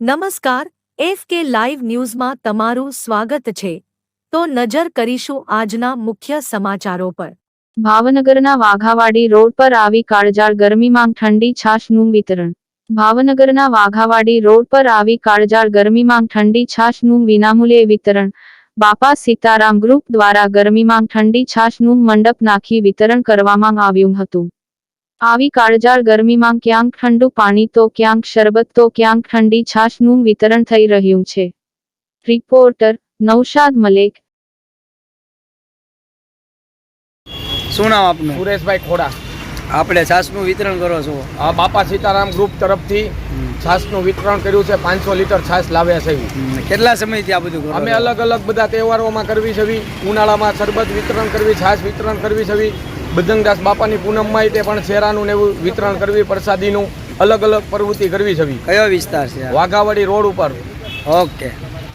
નમસ્કાર, એફ કે લાઈવ ન્યૂઝમાં તમારું સ્વાગત છે. તો નજર કરીશું આજના મુખ્ય સમાચારો પર. ભાવનગરના વાઘાવાડી રોડ પર આવી કાળજાળ ગરમીમાં ઠંડી છાશનું વિતરણ. ભાવનગરના વાઘાવાડી રોડ પર આવી કાળજાળ ગરમીમાં ઠંડી છાશનું વિનામૂલ્યે વિતરણ. બાપા સીતારામ ગ્રુપ દ્વારા ગરમીમાં ઠંડી છાશનું મંડપ નાખી વિતરણ કરવામાં આવ્યું હતું. આવી કાળજાળ ગરમીમાં ક્યાંક ઠંડુ પાણી તો ક્યાંક શરબત તો ક્યાંક ઠંડી છાશનું વિતરણ થઈ રહ્યું છે. રિપોર્ટર નૌશાદ મલેક. શું નામ આપનું? સુરેશભાઈ ખોડા. આપણે છાશનું વિતરણ કરો છો. આ બાપા સીતારામ ગ્રુપ તરફથી છાશનું વિતરણ કર્યું છે પાંચસો લીટર છાશ લાવ્યા છે કેટલા સમયથી આ બધું અમે અલગ અલગ બધા તહેવારોમાં કરવી છે ઉનાળામાં શરબત વિતરણ કરવી છાશ વિતરણ કરવી છે બજરંગદાસ બાપાની પૂનમમાં તે પણ શેરાનું ને એવું વિતરણ કરવી પ્રસાદીનું અલગ અલગ પ્રવૃત્તિ કરવી છે કયો વિસ્તાર છે વાઘાવાડી રોડ ઉપર. ઓકે.